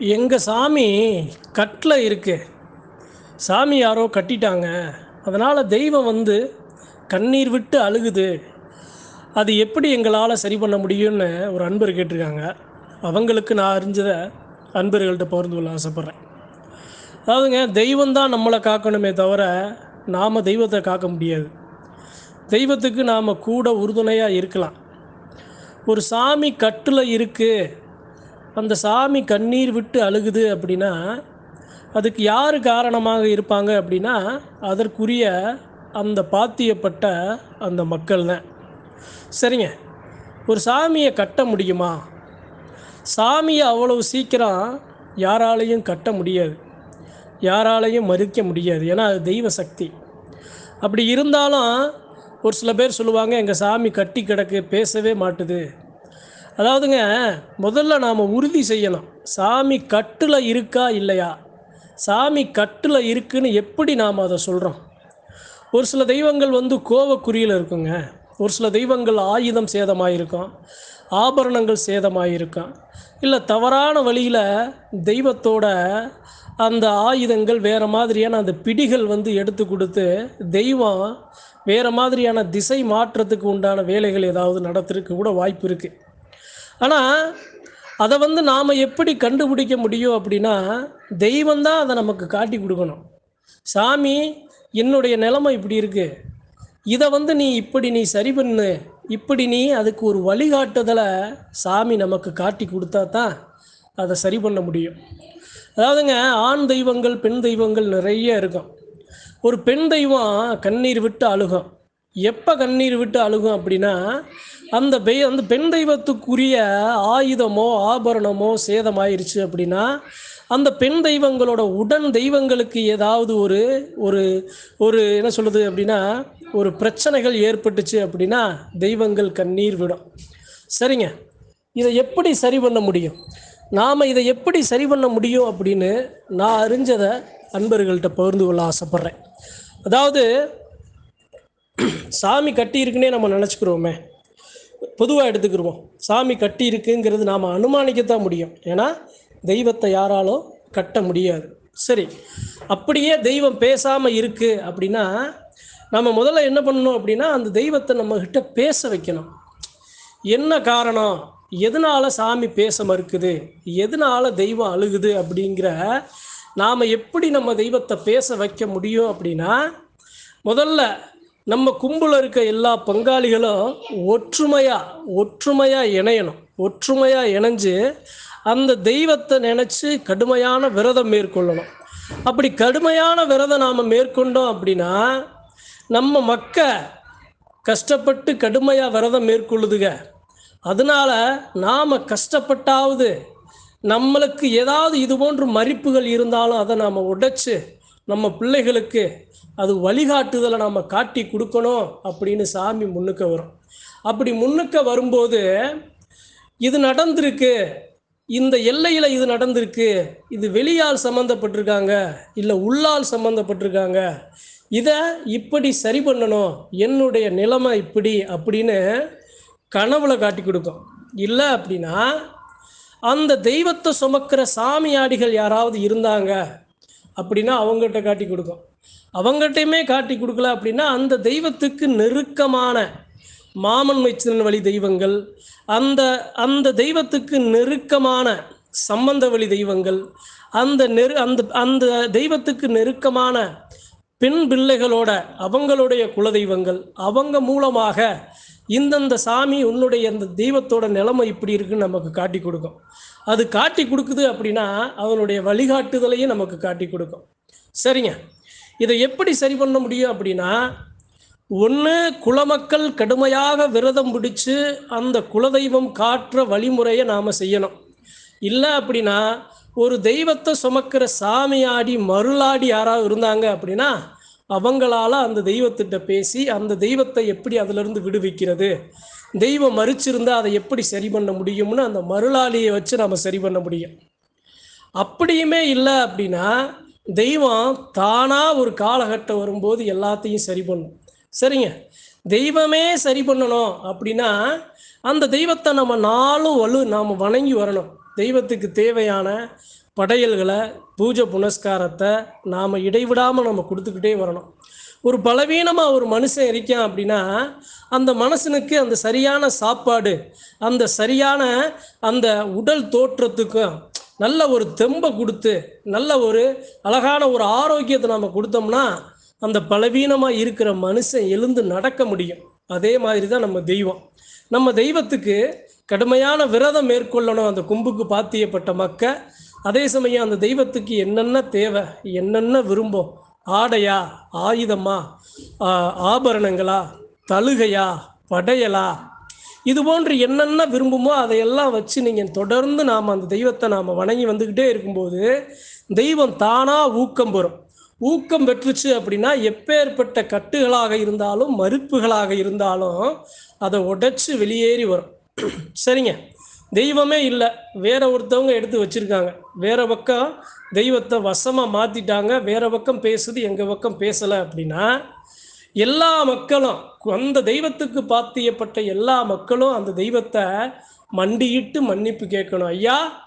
எங்கள் சாமி கட்டில் இருக்கு. சாமி யாரோ கட்டிட்டாங்க. அதனால் தெய்வம் வந்து கண்ணீர் விட்டு அழுகுது. அது எப்படி எங்களால் சரி பண்ண முடியும்னு ஒரு அன்பர் கேட்டிருக்காங்க. அவங்களுக்கு நான் அறிஞ்சதை அன்பர்கள்ட்ட பகிர்ந்து கொள்ள ஆசைப்பட்றேன். அதாவதுங்க தெய்வம் தான் நம்மளை காக்கணுமே தவிர நாம் தெய்வத்தை காக்க முடியாது. தெய்வத்துக்கு நாம் கூட உறுதுணையாக இருக்கலாம். ஒரு சாமி கட்டில் இருக்குது அந்த சாமி கண்ணீர் விட்டு அழுகுது அப்படின்னா அதுக்கு யார் காரணமாக இருப்பாங்க அப்படின்னா அதற்குரிய அந்த பாத்தியப்பட்ட அந்த மக்கள் தான். சரிங்க. ஒரு சாமியை கட்ட முடியுமா? சாமியை அவ்வளவு சீக்கிரம் யாராலையும் கட்ட முடியாது. யாராலையும் மறுக்க முடியாது. ஏன்னா அது தெய்வ சக்தி. அப்படி இருந்தாலும் ஒரு சில பேர் சொல்லுவாங்க எங்கள் சாமி கட்டி கிடக்கு பேசவே மாட்டுது. அதாவதுங்க முதல்ல நாம் உறுதி செய்யணும். சாமி கட்டில் இருக்கா இல்லையா? சாமி கட்டில் இருக்குன்னு எப்படி நாம் அதை சொல்கிறோம் ஒரு சில தெய்வங்கள் வந்து கோவக்குறியில் இருக்குங்க. ஒரு சில தெய்வங்கள் ஆயுதம் சேதமாயிருக்கும். ஆபரணங்கள் சேதமாயிருக்கும். இல்லை தவறான வழியில் தெய்வத்தோட அந்த ஆயுதங்கள் வேறு மாதிரியான அந்த பிடிகள் வந்து எடுத்து கொடுத்து தெய்வம் வேறு மாதிரியான திசை மாற்றத்துக்கு உண்டான வேலைகள் ஏதாவது நடத்துறதுக்கு கூட வாய்ப்பு இருக்குது ஆனால் அதை வந்து நாம் எப்படி கண்டுபிடிக்க முடியும் அப்படின்னா தெய்வம் தான் அதை நமக்கு காட்டி கொடுக்கணும். சாமி என்னுடைய நிலைமை இப்படி இருக்குது இதை வந்து நீ இப்படி நீ சரி பண்ணு. இப்படி நீ அதுக்கு ஒரு வழிகாட்டுதலை சாமி நமக்கு காட்டி கொடுத்தா தான் அதை சரி பண்ண முடியும். அதாவதுங்க ஆண் தெய்வங்கள் பெண் தெய்வங்கள் நிறைய இருக்கும். ஒரு பெண் தெய்வம் கண்ணீர் விட்டு அழுகும். எப்போ கண்ணீர் விட்டு அழுகும் அப்படின்னா அந்த பெய் அந்த பெண் தெய்வத்துக்குரிய ஆயுதமோ ஆபரணமோ சேதமாயிருச்சு அப்படின்னா அந்த பெண் தெய்வங்களோட உடன் தெய்வங்களுக்கு ஏதாவது ஒரு ஒரு ஒரு என்ன சொல்லுது அப்படின்னா ஒரு பிரச்சனைகள் ஏற்பட்டுச்சு அப்படின்னா தெய்வங்கள் கண்ணீர் விடும். சரிங்க? இதை எப்படி சரி பண்ண முடியும்? நாம் இதை எப்படி சரி பண்ண முடியும் அப்படின்னு நான் அறிஞ்சதை அன்பர்கள்ட்ட பகிர்ந்து கொள்ள ஆசைப்பட்றேன். அதாவது சாமி கட்டி இருக்குன்னே நம்ம நினச்சிக்கிறோமே. பொதுவாக எடுத்துக்கிடுவோம் சாமி கட்டி இருக்குங்கிறது நாம் அனுமானிக்கத்தான் முடியும். ஏன்னா தெய்வத்தை யாராலும் கட்ட முடியாது. சரி அப்படியே தெய்வம் பேசாமல் இருக்குது அப்படின்னா நம்ம முதல்ல என்ன பண்ணணும் அப்படின்னா அந்த தெய்வத்தை நம்மக்கிட்ட பேச வைக்கணும். என்ன காரணம்? எதனால் சாமி பேச மறுக்குது? எதனால் தெய்வம் அழுகுது அப்படிங்கிற நாம் எப்படி நம்ம தெய்வத்தை பேச வைக்க முடியும் அப்படின்னா முதல்ல நம்ம கும்பலில் இருக்க எல்லா பங்காளிகளும் ஒற்றுமையாக ஒற்றுமையாக இணையணும். ஒற்றுமையாக இணைஞ்சு அந்த தெய்வத்தை நினச்சி கடுமையான விரதம் மேற்கொள்ளணும். அப்படி கடுமையான விரதம் நாம் மேற்கொண்டோம் அப்படின்னா நம்ம மக்க கஷ்டப்பட்டு கடுமையாக விரதம் மேற்கொள்ளுதுங்க அதனால நாம் கஷ்டப்பட்டாவது நம்மளுக்கு ஏதாவது இது போன்ற மறிப்புகள் இருந்தாலும் அதை நாம் உடைச்சு நம்ம பிள்ளைகளுக்கு அது வழிகாட்டுதலை நாம் காட்டி கொடுக்கணும் அப்படின்னு சாமி முன்னுக்க வரும். அப்படி முன்னுக்க வரும்போது இது நடந்திருக்கு. இந்த எல்லையில் இது நடந்திருக்கு. இது வெளியால் சம்மந்தப்பட்டிருக்காங்க இல்லை உள்ளால் சம்மந்தப்பட்டிருக்காங்க இதை இப்படி சரி பண்ணணும். என்னுடைய நிலைமை இப்படி அப்படின்னு கனவுல காட்டி கொடுக்கும். இல்லை அப்படின்னா அந்த தெய்வத்தை சுமக்கிற சாமியாடிகள் யாராவது இருந்தாங்க. அப்படின்னா அவங்ககிட்ட காட்டி கொடுக்கும். அவங்ககிட்டயுமே காட்டி கொடுக்கல அப்படின்னா அந்த தெய்வத்துக்கு நெருக்கமான மாமன் மைச்சன் வழி தெய்வங்கள் அந்த அந்த தெய்வத்துக்கு நெருக்கமான சம்பந்த வழி தெய்வங்கள் அந்த நெரு அந்த அந்த தெய்வத்துக்கு நெருக்கமான பெண் பிள்ளைகளோட அவங்களுடைய குலதெய்வங்கள் அவங்க மூலமாக இந்தந்த சாமி உன்னுடைய அந்த தெய்வத்தோட நிலைமை இப்படி இருக்குன்னு நமக்கு காட்டி கொடுக்கும். அது காட்டி கொடுக்குது அப்படின்னா அவனுடைய வழிகாட்டுதலையும் நமக்கு காட்டி கொடுக்கும். சரிங்க. இதை எப்படி சரி பண்ண முடியும் அப்படின்னா ஒன்று குலமக்கள் கடுமையாக விரதம் பிடிச்சு அந்த குலதெய்வம் காட்டுற வழிமுறையை நாம் செய்யணும். இல்லை அப்படின்னா ஒரு தெய்வத்தை சுமக்கிற சாமியாடி மருளாடி யாராவது இருந்தாங்க அப்படின்னா அவங்களால அந்த தெய்வத்திட்ட பேசி அந்த தெய்வத்தை எப்படி அதிலிருந்து விடுவிக்கிறது? தெய்வம் மறிச்சிருந்தா அதை எப்படி சரி பண்ண முடியும்னு அந்த மருளாளியை வச்சு நம்ம சரி பண்ண முடியும். அப்படியுமே இல்லை அப்படின்னா தெய்வம் தானாக ஒரு காலகட்டம் வரும்போது எல்லாத்தையும் சரி பண்ணும். சரிங்க. தெய்வமே சரி பண்ணணும் அப்படின்னா அந்த தெய்வத்தை நம்ம நாளும் வலு நாம் வணங்கி வரணும். தெய்வத்துக்கு தேவையான படையல்களை பூஜை புனஸ்காரத்தை நாம் இடைவிடாமல் நம்ம கொடுத்துக்கிட்டே வரணும். ஒரு பலவீனமாக ஒரு மனுஷன் இருக்கான் அப்படின்னா அந்த மனுஷனுக்கு அந்த சரியான சாப்பாடு அந்த சரியான அந்த உடல் தோற்றத்துக்கும் நல்ல ஒரு தெம்பை கொடுத்து நல்ல ஒரு அழகான ஒரு ஆரோக்கியத்தை நம்ம கொடுத்தோம்னா அந்த பலவீனமாக இருக்கிற மனுஷன் எழுந்து நடக்க முடியும். அதே மாதிரி தான் நம்ம தெய்வம். நம்ம தெய்வத்துக்கு கடுமையான விரதம் மேற்கொள்ளணும். அந்த கும்புக்கு பாத்தியப்பட்ட மக்க அதே சமயம் அந்த தெய்வத்துக்கு என்னென்ன தேவை என்னென்ன விரும்பும் ஆடையா ஆயுதமா? ஆபரணங்களா? தழுகையா? படையலா? இது போன்று என்னென்ன விரும்புமோ அதையெல்லாம் வச்சு நீங்கள் தொடர்ந்து நாம் அந்த தெய்வத்தை நாம் வணங்கி வந்துக்கிட்டே இருக்கும்போது தெய்வம் தானாக ஊக்கம் பெறும். ஊக்கம் பெற்றுச்சு அப்படின்னா எப்பேற்பட்ட கட்டுகளாக இருந்தாலும் மறுப்புகளாக இருந்தாலும் அதை உடைச்சு வெளியேறி வரும். சரிங்க? தெய்வமே இல்லை. வேற ஒருத்தவங்க எடுத்து வச்சிருக்காங்க. வேற பக்கம் தெய்வத்தை வசமாக மாற்றிட்டாங்க வேற பக்கம் பேசுது எங்கள் பக்கம் பேசலை அப்படின்னா எல்லா மக்களும் அந்த தெய்வத்துக்கு பாத்தியப்பட்ட எல்லா மக்களும் அந்த தெய்வத்தை மண்டியிட்டு மன்னிப்பு கேட்கணும். ஐயா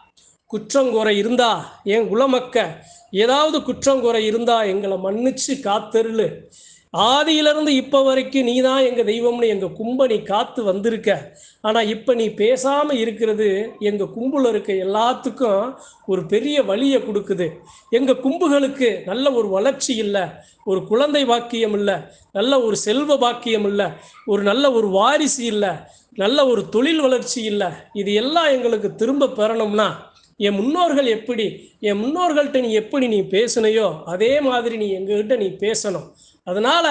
குற்றங்குறை இருந்தா என் குலமக்க ஏதாவது குற்றங்குறை இருந்தா எங்களை மன்னிச்சு காத்தருளு. ஆதியிலிருந்து இப்போ வரைக்கும் நீ தான் எங்கள் தெய்வம்னு எங்கள் கும்ப நீ காத்து வந்திருக்க. ஆனால் இப்போ நீ பேசாமல் இருக்கிறது எங்கள் கும்புல இருக்க எல்லாத்துக்கும் ஒரு பெரிய வழியை கொடுக்குது. எங்கள் கும்புகளுக்கு நல்ல ஒரு வளர்ச்சி இல்லை ஒரு குழந்தை பாக்கியம் இல்லை நல்ல ஒரு செல்வ பாக்கியம் இல்லை ஒரு நல்ல ஒரு வாரிசு இல்லை நல்ல ஒரு தொழில் வளர்ச்சி இல்லை. இது எல்லாம் எங்களுக்கு திரும்ப பெறணும்னா என் முன்னோர்கள் எப்படி என் முன்னோர்கள்ட்ட நீ எப்படி நீ பேசுனையோ அதே மாதிரி நீ எங்ககிட்ட நீ பேசணும். அதனால்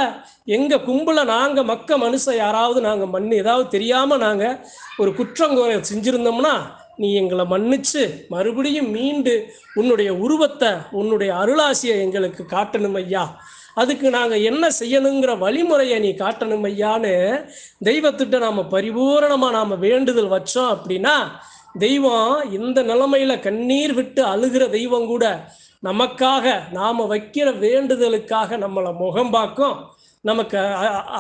எங்கள் கும்பலில் நாங்கள் மக்க மனுஷன் யாராவது நாங்கள் மண்ணு ஏதாவது தெரியாமல் நாங்கள் ஒரு குற்றங்குறை செஞ்சுருந்தோம்னா நீ எங்களை மன்னிச்சு மறுபடியும் மீண்டு உன்னுடைய உருவத்தை உன்னுடைய அருளாசியை எங்களுக்கு காட்டணும் ஐயா. அதுக்கு நாங்கள் என்ன செய்யணுங்கிற வழிமுறையை நீ காட்டணும் ஐயான்னு தெய்வத்திட்ட நாம் பரிபூரணமாக நாம் வேண்டுதல் வச்சோம் அப்படின்னா தெய்வம் இந்த நிலைமையில் கண்ணீர் விட்டு அழுகிற தெய்வம் கூட நமக்காக நாம் வைக்கிற வேண்டுதலுக்காக நம்மளை முகம் பார்க்கும் நமக்கு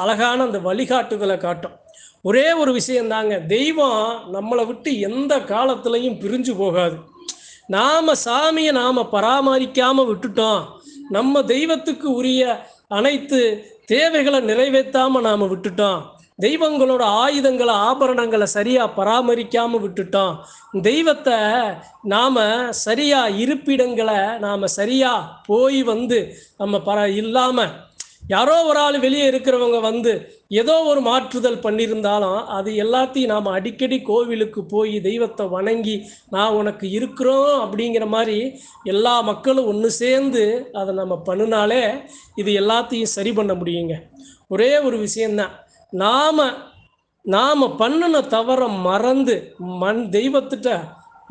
அழகான அந்த வழிகாட்டுதலை காட்டும். ஒரே ஒரு விஷயந்தாங்க தெய்வம் நம்மளை விட்டு எந்த காலத்துலையும் பிரிஞ்சு போகாது. நாம் சாமியை நாம் பராமரிக்காமல் விட்டுட்டோம் நம்ம தெய்வத்துக்கு உரிய அனைத்து தேவைகளை நிறைவேற்றாமல் நாம் விட்டுட்டோம் தெய்வங்களோட ஆயுதங்களை ஆபரணங்களை சரியாக பராமரிக்காமல் விட்டுட்டோம் தெய்வத்தை நாம் சரியாக இருப்பிடங்களை நாம் சரியாக போய் வந்து நம்ம பர இல்லாமல் யாரோ ஒரு ஆள் வெளியே இருக்கிறவங்க வந்து ஏதோ ஒரு மாற்றுதல் பண்ணியிருந்தாலும் அது எல்லாத்தையும் நாம் அடிக்கடி கோவிலுக்கு போய் தெய்வத்தை வணங்கி நான் உனக்கு இருக்கிறோம் அப்படிங்கிற மாதிரி எல்லா மக்களும் ஒன்று சேர்ந்து அதை நம்ம பண்ணினாலே இது எல்லாத்தையும் சரி பண்ண முடியுங்க. ஒரே ஒரு விஷயந்தான் நாம் நாம் பண்ணின தவறை மறந்து மண் தெய்வத்திட்ட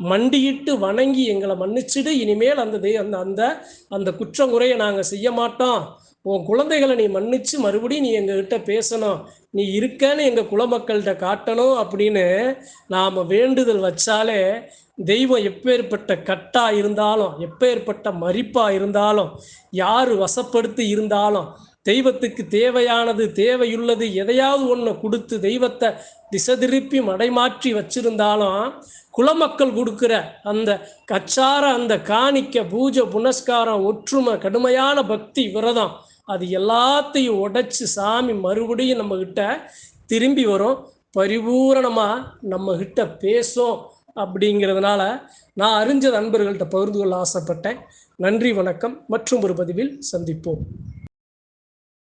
மண்டியிட்டு வணங்கி எங்களை மன்னிச்சிடு. இனிமேல் அந்த தெய் அந்த அந்த அந்த குற்றங்குறையை நாங்கள் செய்ய மாட்டோம். உன் குழந்தைகளை நீ மன்னிச்சு மறுபடியும் நீ எங்ககிட்ட பேசணும். நீ இருக்கன்னு எங்கள் குலமக்கள்கிட்ட காட்டணும் அப்படின்னு நாம் வேண்டுதல் வச்சாலே தெய்வம் எப்பேற்பட்ட கட்டாக இருந்தாலும் எப்பேற்பட்ட மறிப்பாக இருந்தாலும் யார் வசப்படுத்தி இருந்தாலும் தெய்வத்துக்கு தேவையானது தேவையுள்ளது எதையாவது ஒன்று கொடுத்து தெய்வத்தை திசை திருப்பி மடைமாற்றி வச்சிருந்தாலும் குலமக்கள் கொடுக்குற அந்த கச்சார அந்த காணிக்க பூஜை புனஸ்காரம் ஒற்றுமை கடுமையான பக்தி விரதம் அது எல்லாத்தையும் உடைச்சி சாமி மறுபடியும் நம்ம கிட்ட திரும்பி வரும். பரிபூரணமாக நம்ம கிட்ட பேசும் அப்படிங்கிறதுனால நான் அறிஞ்ச நண்பர்கள்ட்ட பகிர்ந்து கொள்ள ஆசைப்பட்டேன். நன்றி வணக்கம். மற்றும் ஒரு பதிவில் சந்திப்போம்.